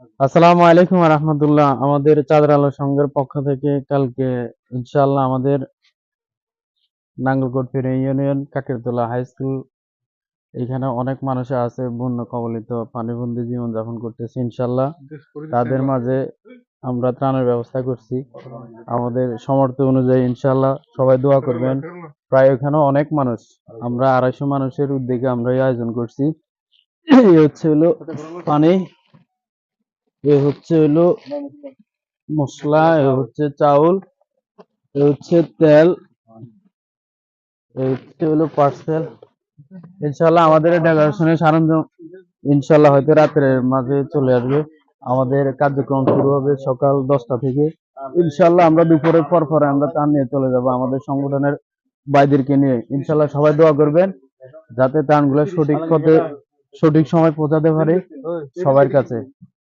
আসসালামু আলাইকুম রহমতুল্লাহ। আমাদের চাঁদের আলো সংঘের পক্ষ থেকে কালকে, ইনশাআল্লাহ আমাদের নাঙ্গলকোট ফেরি ইউনিয়ন, কাকেরতলা হাই স্কুল, এখানে অনেক মানুষ আছে, বন্যা কবলিত, পানিবন্দী জীবনযাপন করতেছে, ইনশাআল্লাহ। তাদের মাঝে আমরা ত্রাণের ব্যবস্থা করছি। আমাদের সমর্থ অনুযায়ী ইনশাআল্লাহ সবাই দোয়া করবেন। প্রায় এখানে অনেক মানুষ, আমরা আড়াইশো মানুষের উদ্যোগে আমরা এই আয়োজন করছি। এই হচ্ছে হলো পানি এ হচ্ছে হলো মশলা এ হচ্ছে চাউল, এ হচ্ছে তেল, এ হচ্ছে হলো পার্সেল। ইনশাল্লাহ আমাদের ডেকোরেশনের সরঞ্জাম ইনশাল্লাহ হয়তো রাত্রের মাঝে চলে আসবে। আমাদের কার্যক্রম শুরু হবে সকাল দশটা থেকে। ইনশাল্লাহ আমরা দুপুরের পর পরে আমরা ত্রাণ নিয়ে চলে যাব আমাদের সংগঠনের ভাইদেরকে নিয়ে। ইনশাল্লাহ সবাই দোয়া করবেন যাতে ত্রাণগুলো সঠিক পথে, সঠিক সময় পৌঁছাতে পারে সবার কাছে।